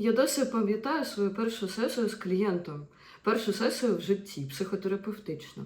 Я досі пам'ятаю свою першу сесію з клієнтом, першу сесію в житті, психотерапевтичну.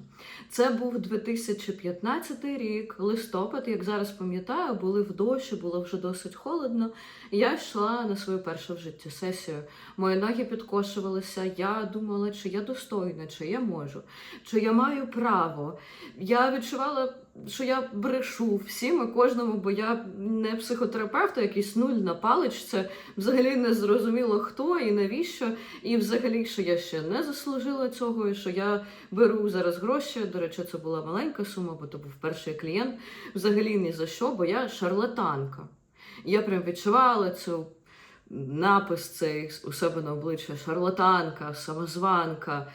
Це був 2015 рік, листопад, як зараз пам'ятаю, були в дощі, було вже досить холодно. Я йшла на свою першу в житті сесію. Мої ноги підкошувалися. Я думала, чи я достойна, чи я можу, чи я маю право. Я відчувала, що я брешу всім і кожному, бо я не психотерапевт, а якийсь нуль на паличці. Взагалі не зрозуміло хто і навіщо. І взагалі, що я ще не заслужила цього, і що я беру зараз гроші. До речі, це була маленька сума, бо то був перший клієнт. Взагалі ні за що, бо я шарлатанка. Я прям відчувала цю напис цей у себе на обличчя шарлатанка, самозванка.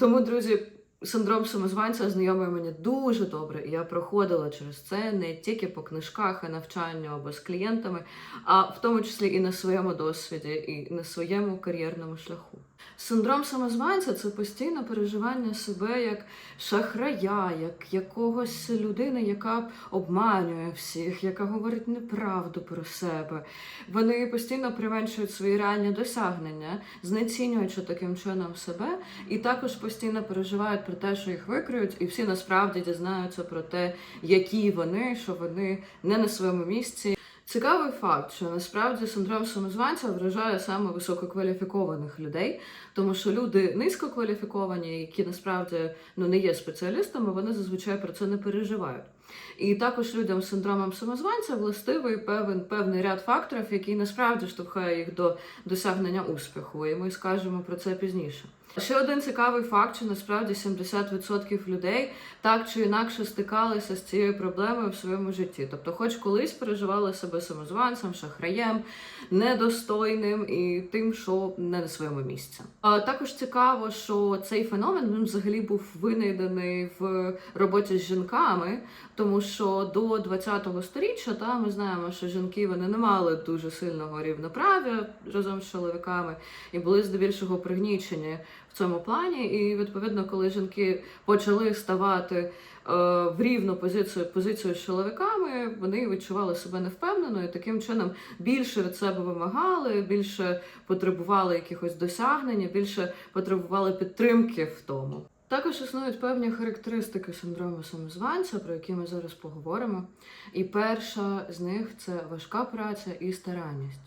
Тому, друзі, синдром самозванця знайомий мені дуже добре. І я проходила через це не тільки по книжках і навчанню або з клієнтами, а в тому числі і на своєму досвіді, і на своєму кар'єрному шляху. Синдром самозванця це постійне переживання себе як шахрая, як якогось людини, яка обманює всіх, яка говорить неправду про себе. Вони постійно применшують свої реальні досягнення, знецінюючи таким чином себе, і також постійно переживають про те, що їх викриють, і всі насправді дізнаються про те, які вони, що вони не на своєму місці. Цікавий факт, що насправді синдром самозванця вражає саме висококваліфікованих людей, тому що люди низькокваліфіковані, які насправді ну не є спеціалістами, вони зазвичай про це не переживають. І також людям з синдромом самозванця властивий певен певний ряд факторів, який насправді штовхає їх до досягнення успіху. І ми скажемо про це пізніше. Ще один цікавий факт, що насправді 70% людей так чи інакше стикалися з цією проблемою в своєму житті. Тобто, хоч колись переживали себе самозванцем, шахраєм, недостойним і тим, що не на своєму місці. А також цікаво, що цей феномен він взагалі був винайдений в роботі з жінками, тому що до 20-го сторіччя та ми знаємо, що жінки вони не мали дуже сильного рівноправ'я разом з чоловіками і були здебільшого пригнічені в цьому плані. І відповідно, коли жінки почали ставати е, в рівну позицію позицію з чоловіками, вони відчували себе невпевнено і таким чином більше від себе вимагали, більше потребували якихось досягнень, більше потребували підтримки в тому. Також існують певні характеристики синдрому самозванця, про які ми зараз поговоримо. І перша з них це важка праця і старанність.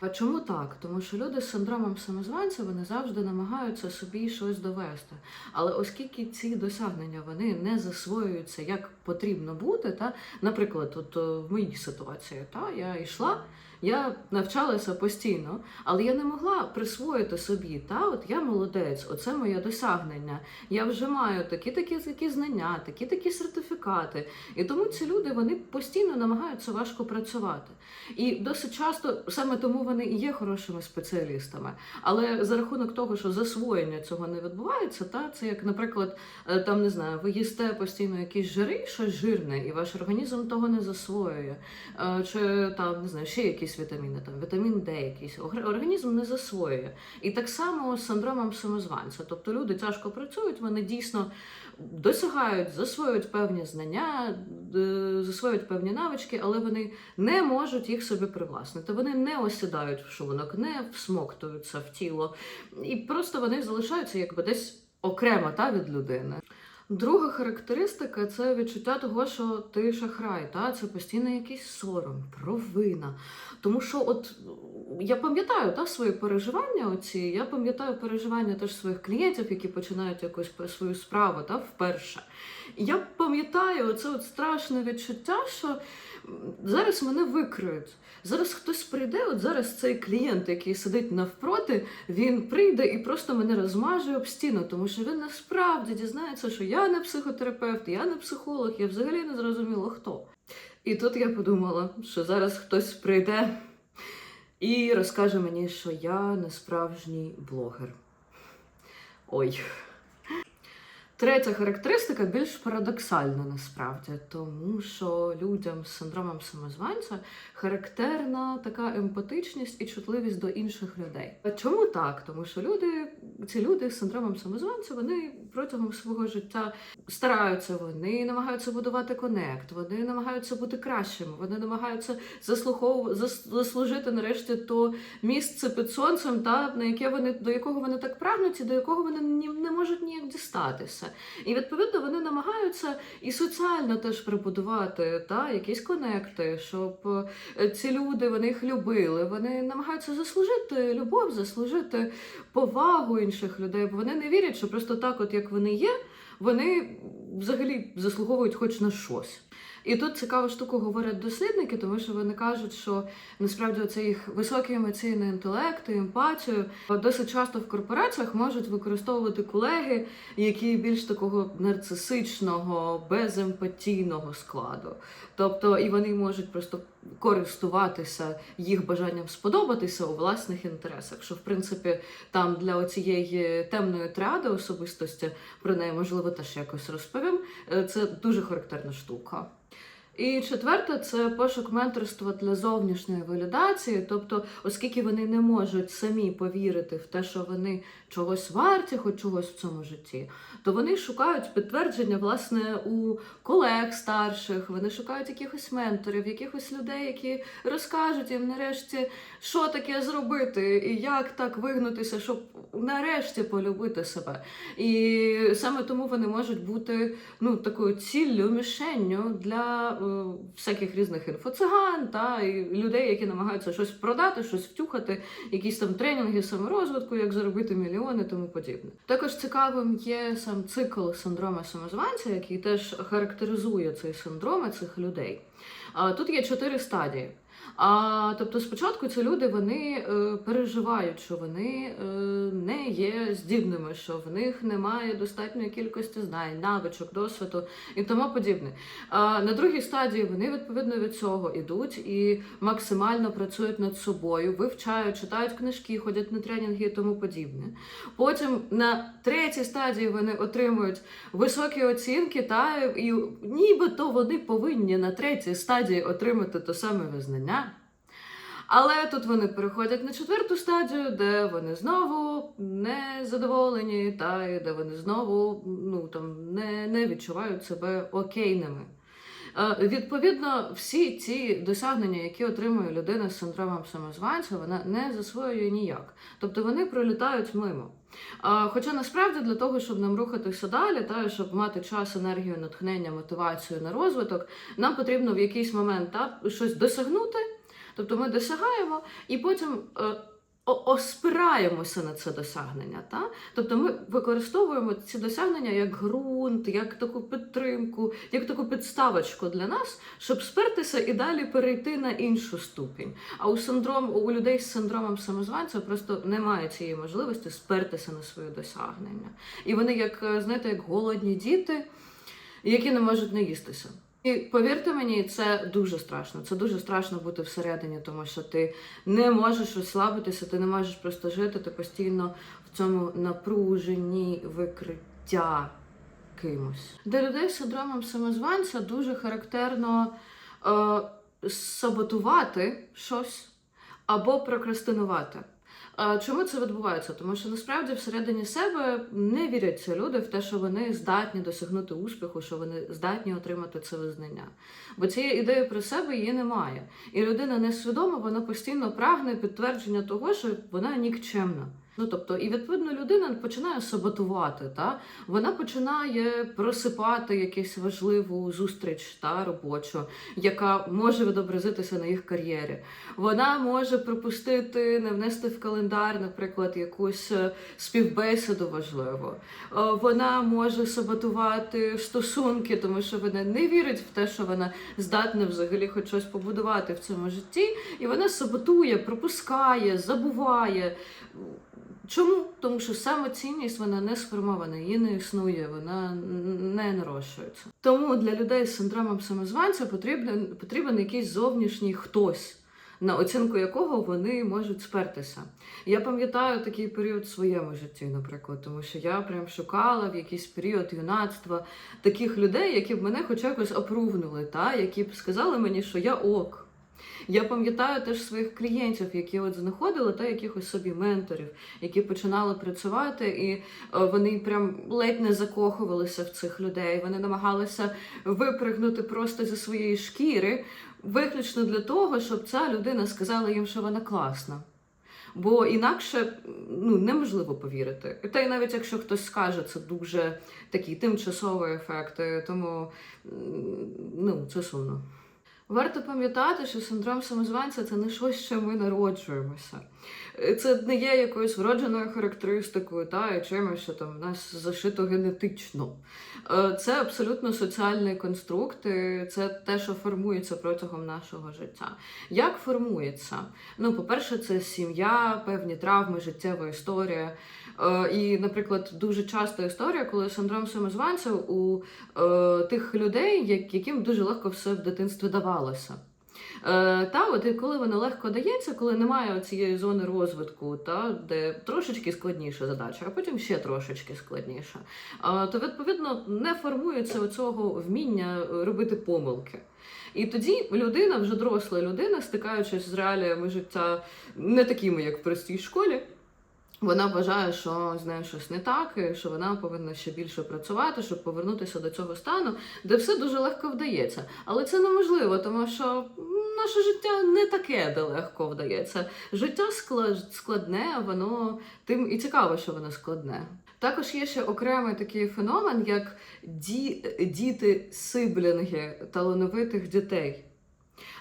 А чому так? Тому що люди з синдромом самозванця вони завжди намагаються собі щось довести. Але оскільки ці досягнення вони не засвоюються як потрібно бути, та наприклад, от е, в моїй ситуації, та я йшла. Я навчалася постійно, але я не могла присвоїти собі. Та от я молодець, оце моє досягнення. Я вже маю такі такі знання, такі такі сертифікати. І тому ці люди вони постійно намагаються важко працювати. І досить часто саме тому вони і є хорошими спеціалістами. Але за рахунок того, що засвоєння цього не відбувається, та це як, наприклад, е, там не знаю, ви їсте постійно якісь жири, щось жирне, і ваш організм того не засвоює. Е, Чи там не знаю, ще якісь вітаміни, там вітамін Д якийсь організм не засвоює. І так само з синдромом самозванця. Тобто люди тяжко працюють, вони дійсно досягають, засвоюють певні знання, е, засвоюють певні навички, але вони не можуть їх собі привласнити. Вони не осідають в шлунок, не всмоктуються в тіло, і просто вони залишаються якби десь окремо та від людини. Друга характеристика це відчуття того, що ти шахрай, та це постійно якийсь сором, провина. Тому що, от я пам'ятаю та свої переживання. Оці я пам'ятаю переживання теж своїх клієнтів, які починають якусь свою справу та вперше. І я пам'ятаю от страшне відчуття, що зараз мене викриють. Зараз хтось прийде, от зараз цей клієнт, який сидить навпроти, він прийде і просто мене розмаже об стіну, тому що він насправді дізнається, що я не психотерапевт, я не психолог, я взагалі не зрозуміла хто. І тут я подумала, що зараз хтось прийде і розкаже мені, що я не справжній блогер. Ой. Третя характеристика більш парадоксальна насправді, тому що людям з синдромом самозванця характерна така емпатичність і чутливість до інших людей. А Чому так? Тому що люди, ці люди з синдромом самозванця, вони протягом свого життя стараються, вони намагаються будувати конект, вони намагаються бути кращими, вони намагаються заслухов... заслужити нарешті то місце під сонцем, та на яке вони до якого вони так прагнуть, і до якого вони ні, не можуть ніяк дістатися. І відповідно вони намагаються і соціально теж прибудувати та якісь конекти, щоб е, ці люди вони їх любили. Вони намагаються заслужити любов, заслужити повагу інших людей, бо вони не вірять, що просто так, от як вони є, вони взагалі заслуговують хоч на щось. І тут цікаву штуку говорять дослідники, тому що вони кажуть, що насправді цей їх високий емоційний інтелект і емпатію досить часто в корпораціях можуть використовувати колеги, які більш такого нарцисичного, беземпатійного складу. Тобто і вони можуть просто користуватися їх бажанням сподобатися у власних інтересах. Що в принципі там для цієї темної тріади особистості про неї можливо теж якось розповім. Е, Це дуже характерна штука. І четверте це пошук менторства для зовнішньої валідації. Тобто, оскільки вони не можуть самі повірити в те, що вони чогось варті, хоч чогось в цьому житті, то вони шукають підтвердження власне у колег старших, вони шукають якихось менторів, якихось людей, які розкажуть їм нарешті, що таке зробити, і як так вигнутися, щоб нарешті полюбити себе. І саме тому вони можуть бути ну, такою ціллю, мішенню для е, всяких різних інфоциган та і людей, які намагаються щось продати, щось втюхати, якісь там тренінги саморозвитку, як заробити мільйони, тому подібне. Також цікавим є сам цикл синдрома самозванця, який теж характеризує цей синдром цих людей. Тут є чотири стадії. А, тобто, спочатку ці люди вони е, переживають, що вони е, не є здібними, що в них немає достатньої кількості знань, навичок, досвіду і тому подібне. А на другій стадії вони відповідно від цього ідуть і максимально працюють над собою, вивчають, читають книжки, ходять на тренінги і тому подібне. Потім на третій стадії вони отримують високі оцінки, та і нібито вони повинні на третій стадії отримати те саме визнання. Але тут вони переходять на четверту стадію, де вони знову не задоволені, та і де вони знову ну, там, не, не відчувають себе окейними. Е, Відповідно, всі ці досягнення, які отримує людина з синдромом самозванця, вона не засвоює ніяк. Тобто вони пролітають мимо. А, Хоча насправді для того, щоб нам рухатися далі, та щоб мати час, енергію, натхнення, мотивацію на розвиток, нам потрібно в якийсь момент та, щось досягнути. Тобто ми досягаємо і потім е, оспираємося на це досягнення. Та? Тобто ми використовуємо ці досягнення як ґрунт, як таку підтримку, як таку підставочку для нас, щоб спертися і далі перейти на іншу ступінь. А у синдром у людей з синдромом самозванця просто немає цієї можливості спертися на свої досягнення. І вони, як е, знаєте, як голодні діти, які не можуть наїстися. І повірте мені, це дуже страшно. Це дуже страшно бути всередині, тому що ти не можеш розслабитися, ти не можеш просто жити, ти постійно в цьому напруженні викриття кимось. Для людей з синдромом самозванця дуже характерно е, саботувати щось або прокрастинувати. Чому це відбувається? Тому що насправді всередині себе не вірять ці люди в те, що вони здатні досягнути успіху, що вони здатні отримати це визнання. Бо цієї ідеї про себе її немає. І людина несвідома, вона постійно прагне підтвердження того, що вона нікчемна. Ну тобто, і відповідно людина починає саботувати, та вона починає просипати якусь важливу зустріч та робочу, яка може відобразитися на їх кар'єрі. Вона може пропустити, не внести в календар, наприклад, якусь е, співбесіду важливу. Е, Вона може саботувати стосунки, тому що вона не вірить в те, що вона здатна взагалі хоч щось побудувати в цьому житті, і вона саботує, пропускає, забуває. Чому? Тому що самоцінність вона не сформована, її не існує, вона не нарощується. Тому для людей з синдромом самозванця потрібен, потрібен якийсь зовнішній хтось. на оцінку якого вони можуть спертися. Я пам'ятаю такий період в своєму житті, наприклад, тому що я прям шукала в якийсь період юнацтва таких людей, які б мене хоч якось опрувнули, та які б сказали мені, що я ок. Я пам'ятаю теж своїх клієнтів, які от знаходили та якихось собі менторів, які починали працювати, і е, вони прям ледь не закохувалися в цих людей. Вони намагалися випригнути просто зі своєї шкіри, виключно для того, щоб ця людина сказала їм, що вона класна. Бо інакше ну, неможливо повірити. Та й навіть якщо хтось скаже, це дуже такий тимчасовий ефект, тому ну, це сумно. Варто пам'ятати, що синдром самозванця це не щось, що ми народжуємося. Е, Це не є якоюсь вродженою характеристикою, та і чимось, що там в нас зашито генетично. Е, Це абсолютно соціальний конструкт, це те, що формується протягом нашого життя. Як формується? Ну, по-перше, це сім'я, певні травми, життєва історія. Е, І, наприклад, дуже часто історія, коли синдром самозванця у тих людей, яким дуже легко все в дитинстві давалося. Е, та от і коли воно легко дається, коли немає цієї зони розвитку, та де трошечки складніша задача, а потім ще трошечки складніша, е, то відповідно не формується оцього вміння е, робити помилки. І тоді людина, вже доросла людина, стикаючись з реаліями життя не такими, як в простій школі. Вона вважає, що з нею щось не так, і що вона повинна ще більше працювати, щоб повернутися до цього стану, де все дуже легко вдається. Але це неможливо, тому що наше життя не таке, де легко вдається. Життя складне, воно тим і цікаво, що воно складне. Також є ще окремий такий феномен, як ді, діти-сиблінги талановитих дітей.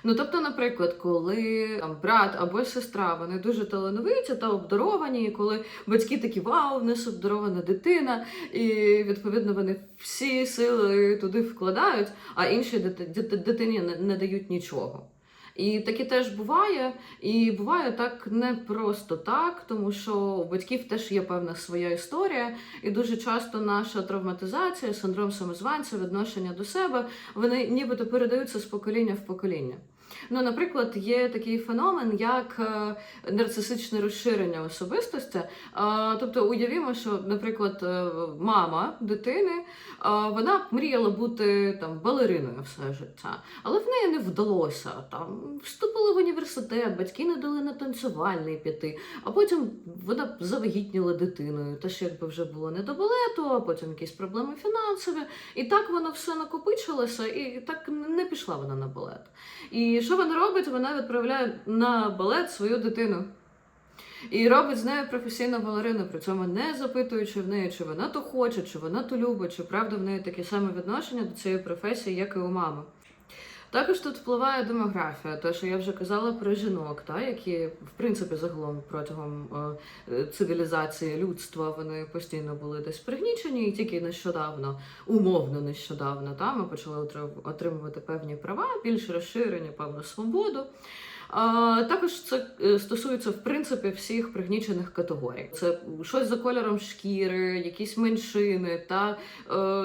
Ну, тобто, наприклад, коли там брат або сестра вони дуже талановиті та обдаровані, і коли батьки такі вау, в нас обдарована дитина, і відповідно вони всі сили туди вкладають, а іншій дити- дити- дитині не дають нічого. І таке теж буває, і буває так не просто так, тому що у батьків теж є певна своя історія, і дуже часто наша травматизація, синдром самозванця, відношення до себе, вони нібито передаються з покоління в покоління. Ну, наприклад, є такий феномен, як е, нарцисичне розширення особистості. Е, Тобто, уявімо, що, наприклад, е, мама дитини вона мріяла бути там балериною все життя, але в неї не вдалося. Там вступила в університет, батьки не дали на танцювальний піти, а потім вона завагітніла дитиною. Теж якби вже було не до балету, а потім якісь проблеми фінансові. І так воно все накопичилося, і так не пішла вона на балет. І що вона робить? Вона відправляє на балет свою дитину. І робить з нею професійну балерину, при цьому не запитуючи в неї, чи вона то хоче, чи вона то любить, чи правда в неї таке саме відношення до цієї професії, як і у мами. Також тут впливає демографія, те, що я вже казала про жінок, та, які в принципі загалом протягом е, цивілізації людства вони постійно були десь пригнічені, і тільки нещодавно, умовно нещодавно, та, ми почали отримувати певні права, більш розширені, певну свободу. Також це е, стосується в принципі всіх пригнічених категорій. Це щось за кольором шкіри, якісь меншини та е,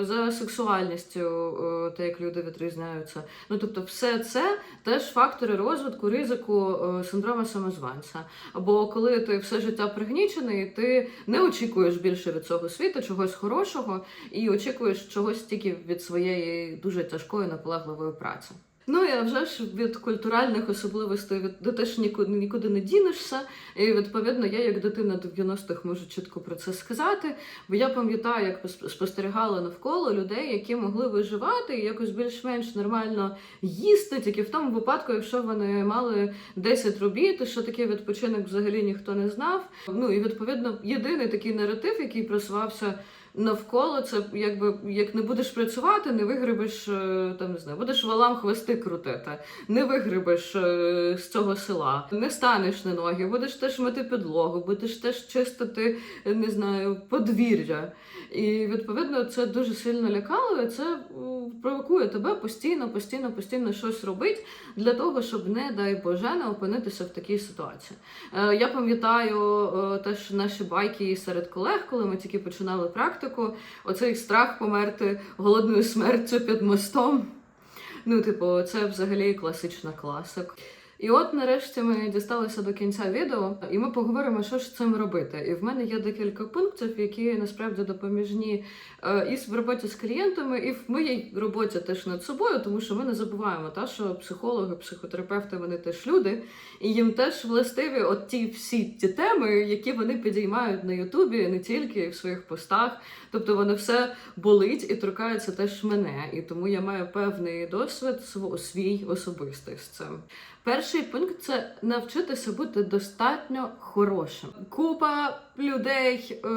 за сексуальністю, е, те, як люди відрізняються. Ну тобто, все це теж фактори розвитку ризику синдрому самозванця. Бо коли ти все життя пригнічений, ти не очікуєш більше від цього світу, чогось хорошого, і очікуєш чогось тільки від своєї дуже тяжкої наполегливої праці. Ну і вже ж від культуральних особливостей ти теж нікуди, нікуди не дінешся. І відповідно, я як дитина 90-х можу чітко про це сказати. Бо я пам'ятаю, як пос- спостерігала навколо людей, які могли виживати і якось більш-менш нормально їсти, тільки в тому випадку, якщо вони мали 10 робіт, і що таке відпочинок взагалі ніхто не знав. Ну і відповідно єдиний такий наратив, який просувався навколо це якби як не будеш працювати, не вигребеш е, там не знаю, будеш валам хвости крутити, не вигребеш е, з цього села, не станеш на ноги, будеш теж мити підлогу, будеш теж чистити, е, не знаю, подвір'я. І відповідно це дуже сильно лякало, і це провокує тебе постійно, постійно, постійно щось робити для того, щоб не дай Боже не опинитися в такій ситуації. Я пам'ятаю теж наші байки серед колег, коли ми тільки починали практику. Оцей страх померти голодною смертю під мостом. Ну, типу, це взагалі класична класика. І от нарешті ми дісталися до кінця відео, і ми поговоримо, що ж з цим робити. І в мене є декілька пунктів, які насправді допоміжні е, і в роботі з клієнтами, і в моїй роботі теж над собою, тому що ми не забуваємо, та що психологи, психотерапевти вони теж люди, і їм теж властиві от ті всі ті теми, які вони підіймають на Ютубі, не тільки в своїх постах. Тобто воно все болить і торкається теж мене, і тому я маю певний досвід свій особистий з цим. Перший пункт це навчитися бути достатньо хорошим. Купа людей, е,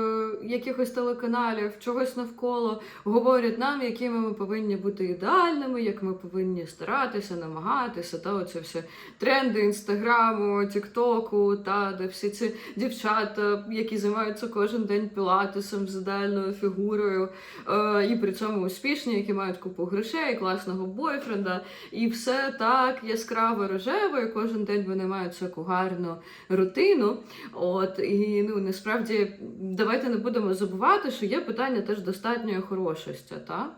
якихось телеканалів, чогось навколо говорять нам, якими ми повинні бути ідеальними, як ми повинні старатися, намагатися. Та оце все тренди інстаграму, тіктоку, та де всі ці дівчата, які займаються кожен день пілатесом з ідеальною фігурою, е, і при цьому успішні, які мають купу грошей, класного бойфренда, і все так яскраво рожево, і кожен день вони мають всяку гарну рутину. От і ну насправді давайте не будемо забувати, що є питання теж достатньої хорошості. Та?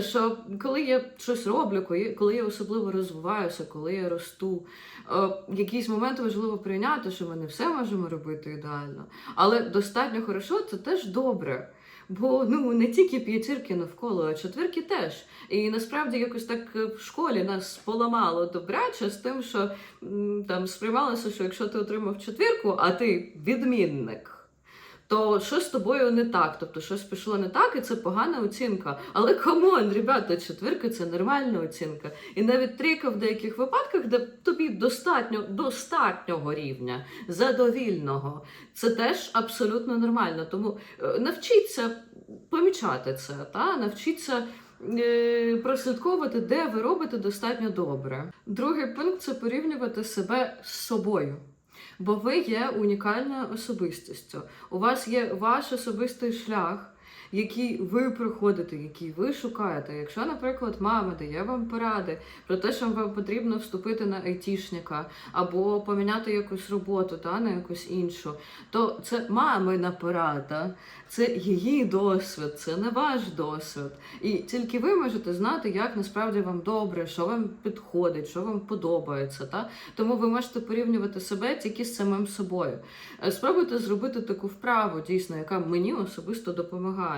Що коли я щось роблю, коли- коли я особливо розвиваюся, коли я росту, е, якийсь момент важливо прийняти, що ми не все можемо робити ідеально, але достатньо хорошо це теж добре. Бо ну не тільки п'ятірки навколо, а четвірки теж. І насправді якось так е, в школі нас поламало добряче з тим, що там сприймалося, що якщо ти отримав четвірку, а ти відмінник. То що з тобою не так? Тобто щось пішло не так, і це погана оцінка. Але камон, ребята, четвірка це нормальна оцінка. І навіть трійка в деяких випадках, де тобі достатньо достатнього рівня, задовільного, це теж абсолютно нормально. Тому е, навчіться помічати це, та навчіться. е, Прослідковувати, де ви робите достатньо добре. Другий пункт це порівнювати себе з собою. Бо ви є унікальною особистістю. У вас є ваш особистий шлях, який ви проходите, який ви шукаєте. Якщо, наприклад, мама дає вам поради про те, що вам потрібно вступити на айтішника або поміняти якусь роботу та на якусь іншу, то це мамина порада, це її досвід, це не ваш досвід. І тільки ви можете знати, як насправді вам добре, що вам підходить, що вам подобається. Та? Тому ви можете порівнювати себе тільки з самим собою. Спробуйте зробити таку вправу, дійсно, яка мені особисто допомагає.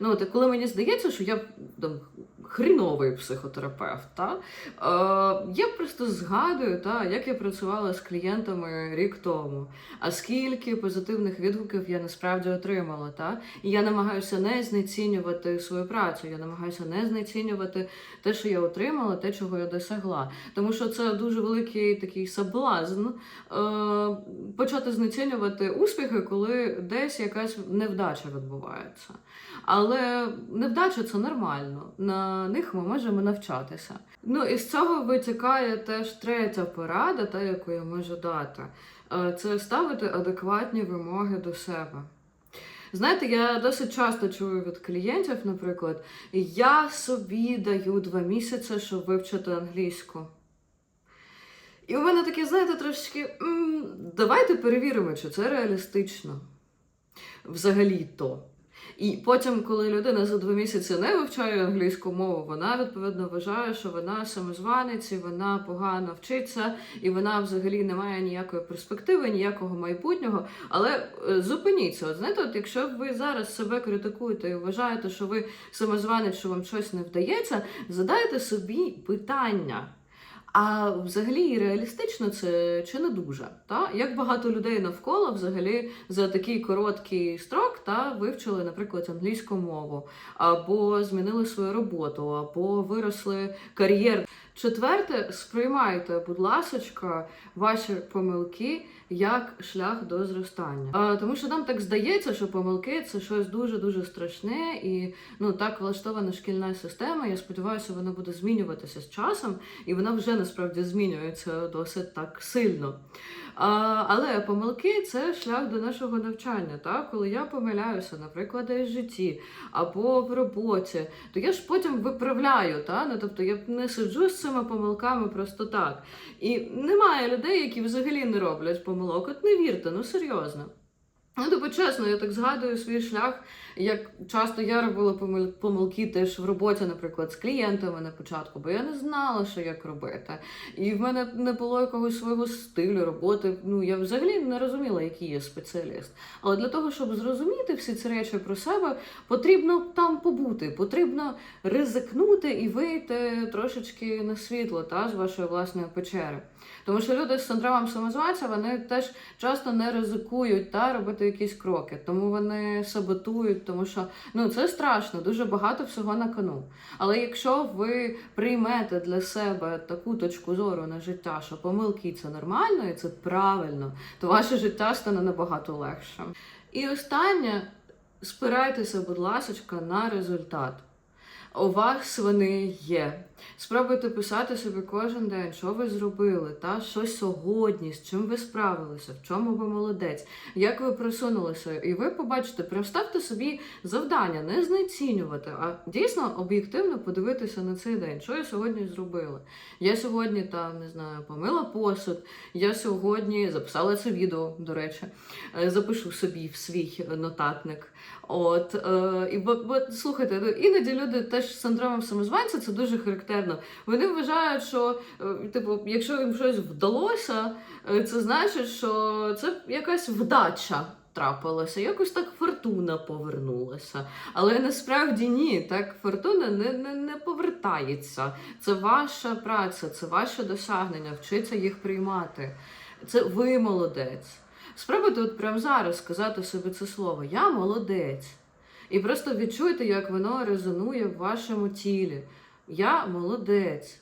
Ну, от, коли мені здається, що я там, хріновий психотерапевт, та? Е, я просто згадую, та, як я працювала з клієнтами рік тому, а скільки позитивних відгуків я насправді отримала. Та? І я намагаюся не знецінювати свою працю, я намагаюся не знецінювати те, що я отримала, те, чого я досягла. Тому що це дуже великий такий соблазн е, почати знецінювати успіхи, коли десь якась невдача відбувається. Але невдача це нормально. На них ми можемо навчатися. Ну і з цього витікає теж третя порада, та яку я можу дати. Е, Це ставити адекватні вимоги до себе. Знаєте, я досить часто чую від клієнтів, наприклад, я собі даю два місяці, щоб вивчити англійську. І у мене таке, знаєте, трошечки давайте перевіримо, чи це реалістично. Взагалі-то. І потім, коли людина за два місяці не вивчає англійську мову, вона відповідно вважає, що вона самозванець, і вона погано вчиться, і вона взагалі не має ніякої перспективи, ніякого майбутнього. Але е, зупиніться, от знаєте, от якщо ви зараз себе критикуєте і вважаєте, що ви самозванець, що вам щось не вдається, задайте собі питання. А взагалі реалістично це чи не дуже? Та? Як багато людей навколо взагалі за такий короткий строк та вивчили, наприклад, англійську мову, або змінили свою роботу, або виросли кар'єр. Четверте, сприймайте, будь ласочка, ваші помилки як шлях до зростання. А, тому що нам так здається, що помилки це щось дуже дуже страшне, і ну так влаштована шкільна система. Я сподіваюся, вона буде змінюватися з часом, і вона вже насправді змінюється досить так сильно. Але помилки це шлях до нашого навчання. Так? Коли я помиляюся, наприклад, в житті або в роботі, то я ж потім виправляю. Та? Ну, тобто я не сиджу з цими помилками просто так. І немає людей, які взагалі не роблять помилок. От не вірте, ну серйозно. Ну, тобто, чесно, я так згадую свій шлях, як часто я робила помилки теж в роботі, наприклад, з клієнтами на початку, бо я не знала, що як робити. І в мене не було якогось свого стилю роботи. Ну, я взагалі не розуміла, який я спеціаліст. Але для того, щоб зрозуміти всі ці речі про себе, потрібно там побути, потрібно ризикнути і вийти трошечки на світло та, з вашої власної печери. Тому що люди з синдромом самозванця вони теж часто не ризикують та робити якісь кроки, тому вони саботують, тому що ну це страшно, дуже багато всього на кону. Але якщо ви приймете для себе таку точку зору на життя, що помилки це нормально і це правильно, то ваше життя стане набагато легшим. І останнє, спирайтеся, будь ласка, на результат. У вас вони є. Спробуйте писати собі кожен день, що ви зробили, та що сьогодні, з чим ви справилися, в чому ви молодець, як ви просунулися. І ви побачите, прям ставте собі завдання, не знецінювати, а дійсно об'єктивно подивитися на цей день, що я сьогодні зробила. Я сьогодні там не знаю, помила посуд. Я сьогодні записала це відео, до речі, Е, запишу собі в свій нотатник. От е, і бо, бо слухайте, ну, іноді люди теж з синдромом самозванця це дуже характерно. Вони вважають, що е, типу, якщо їм щось вдалося, е, це значить, що це якась вдача. Трапилося, якось так фортуна повернулася. Але насправді ні, так фортуна не, не, не повертається. Це ваша праця, це ваше досягнення, вчиться їх приймати. Це ви молодець. Спробуйте от прямо зараз сказати собі це слово Я молодець. І просто відчуйте, як воно резонує в вашому тілі. Я молодець.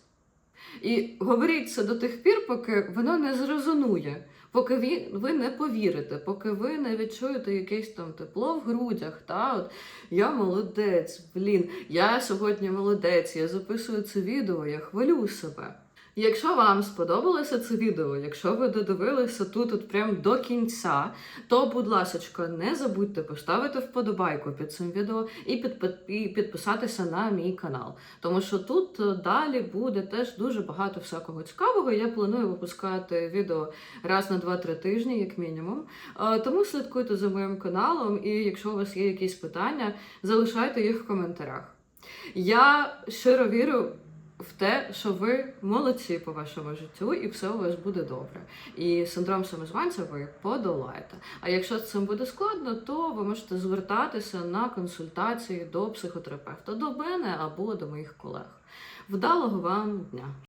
І говоріть це до тих пір, поки воно не зрезонує, поки ви, не повірите, поки ви не відчуєте якесь там тепло в грудях. Та? От, я молодець, блін, я сьогодні молодець, я записую це відео, я хвалю себе. Якщо вам сподобалося це відео, якщо ви додивилися тут от прям до кінця, то, будь ласка, не забудьте поставити вподобайку під цим відео і, підпи- і підписатися на мій канал. Тому що тут е, далі буде теж дуже багато всякого цікавого. Я планую випускати відео раз на 2-3 тижні, як мінімум. Е, Тому слідкуйте за моїм каналом, і якщо у вас є якісь питання, залишайте їх в коментарях. Я щиро вірю в те, що ви молодці по вашому життю, і все у вас буде добре. І синдром самозванця ви подолаєте. А якщо з цим буде складно, то ви можете звертатися на консультації до психотерапевта, до мене або до моїх колег. Вдалого вам дня!